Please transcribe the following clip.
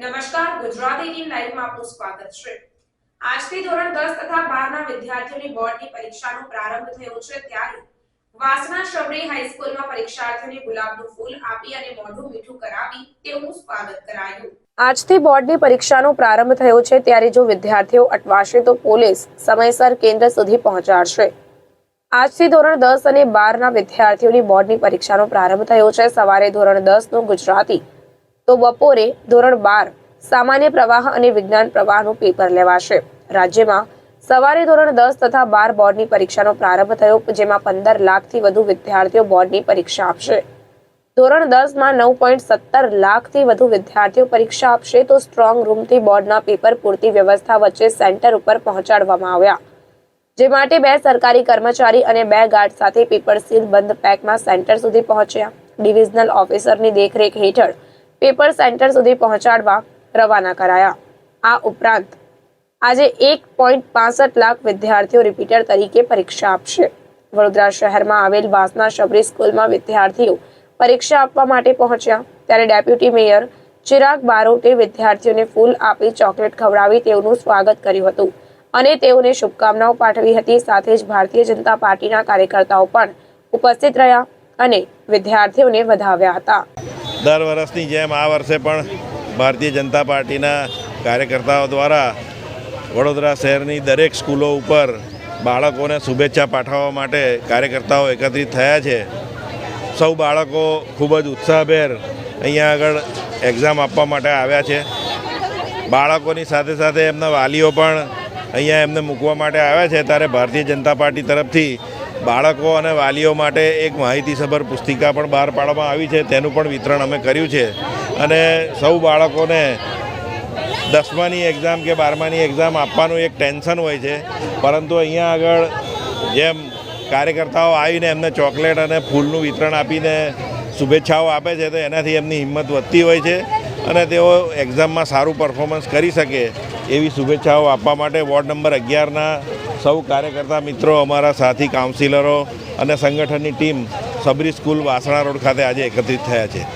Gujarati team લાઈવમાં આપનું સ્વાગત છે. આજથી ધોરણ 10 તથા બારના વિદ્યાર્થીઓની બોર્ડની પરીક્ષાનો પ્રારંભ થયો છે. ત્યારે વાસના શબરી હાઈસ્કૂલમાં પરીક્ષાર્થીઓને ગુલાબનું ફૂલ આપી અને મોઢું મીઠું કરાવી તેવું સ્વાગત કરાયું. આજથી બોર્ડની પરીક્ષાનો પ્રારંભ થયો છે. ત્યારે જો વિદ્યાર્થીઓ અટવાશે તો પોલીસ સમયસર કેન્દ્ર સુધી પહોંચાડશે. આજથી ધોરણ દસ અને બારના વિદ્યાર્થીઓની બોર્ડની પરીક્ષાનો પ્રારંભ થયો છે. સવારે ધોરણ દસનું ગુજરાતી તો બપોરે ધોરણ બાર સામાન્ય પ્રવાહ અને વિજ્ઞાન પ્રવાહનું પેપર લેવાશે. રાજ્યમાં સવારે ધોરણ દસ તથા બાર બોર્ડની પરીક્ષાનો પ્રારંભ થયો, જેમાં પંદર લાખથી વધુ વિદ્યાર્થીઓ બોર્ડની પરીક્ષા આપશે. ધોરણ દસમાં નવ પોઈન્ટ સત્તર લાખથી વધુ વિદ્યાર્થીઓ પરીક્ષા આપશે તો સ્ટ્રોંગ રૂમથી બોર્ડના પેપર પૂરતી વ્યવસ્થા વચ્ચે સેન્ટર ઉપર પહોંચાડવામાં આવ્યા. જે માટે બે સરકારી કર્મચારી અને બે ગાર્ડ સાથે પેપર સીલ બંધ પેકમાં સેન્ટર સુધી પહોંચ્યા. ડિવિઝનલ ઓફિસરની દેખરેખ હેઠળ પેપર સેન્ટર સુધી પહોંચાડવા રવાના કરાયા. આ ઉપરાંત આજે એક પોઈન્ટ પાસઠ લાખ વિદ્યાર્થીઓ રિપીટર તરીકે પરીક્ષા આપશે. વડોદરા શહેરમાં આવેલ વાસના શબરી સ્કૂલમાં વિદ્યાર્થીઓ પરીક્ષા આપવા માટે પહોંચ્યા. ત્યારે ડેપ્યુટી મેયર ચિરાગ બારોટે વિદ્યાર્થીઓને ફૂલ આપી ચોકલેટ ખવડાવી તેઓનું સ્વાગત કર્યું હતું અને તેઓને શુભકામનાઓ પાઠવી હતી. સાથે જ ભારતીય જનતા પાર્ટીના કાર્યકર્તાઓ પણ ઉપસ્થિત રહ્યા અને વિદ્યાર્થીઓને વધાવ્યા હતા. દર વર્ષની જેમ આ વર્ષે પણ ભારતીય જનતા પાર્ટીના કાર્યકર્તાઓ દ્વારા વડોદરા શહેરની દરેક સ્કૂલો ઉપર બાળકોને શુભેચ્છા પાઠવવા માટે કાર્યકર્તાઓ એકત્રિત થયા છે. સૌ બાળકો ખૂબ જ ઉત્સાહભેર અહીંયા આગળ એક્ઝામ આપવા માટે આવ્યા છે. બાળકોની સાથે સાથે એમના વાલીઓ પણ અહીંયા એમને મૂકવા માટે આવ્યા છે. ત્યારે ભારતીય જનતા પાર્ટી તરફથી બાળકો અને વાલીઓ માટે એક માહિતીસભર પુસ્તિકા પણ બહાર પાડવામાં આવી છે. તેનું પણ વિતરણ અમે કર્યું છે. અને સૌ બાળકોને દસમાની એક્ઝામ કે બારમાની એક્ઝામ આપવાનું એક ટેન્શન હોય છે. પરંતુ અહીંયા આગળ જેમ કાર્યકર્તાઓ આવીને એમને ચોકલેટ અને ફૂલનું વિતરણ આપીને શુભેચ્છાઓ આપે છે, તો એનાથી એમની હિંમત વધતી હોય છે અને તેઓ એક્ઝામમાં સારું પરફોર્મન્સ કરી શકે એવી શુભેચ્છાઓ આપવા માટે વોર્ડ નંબર અગિયારના સૌ કાર્યકર્તા મિત્રો, અમારા સાથી કાઉન્સિલરો અને સંગઠનની team Sabari school Vasna road ખાતે આજે એકત્રિત થયા છે.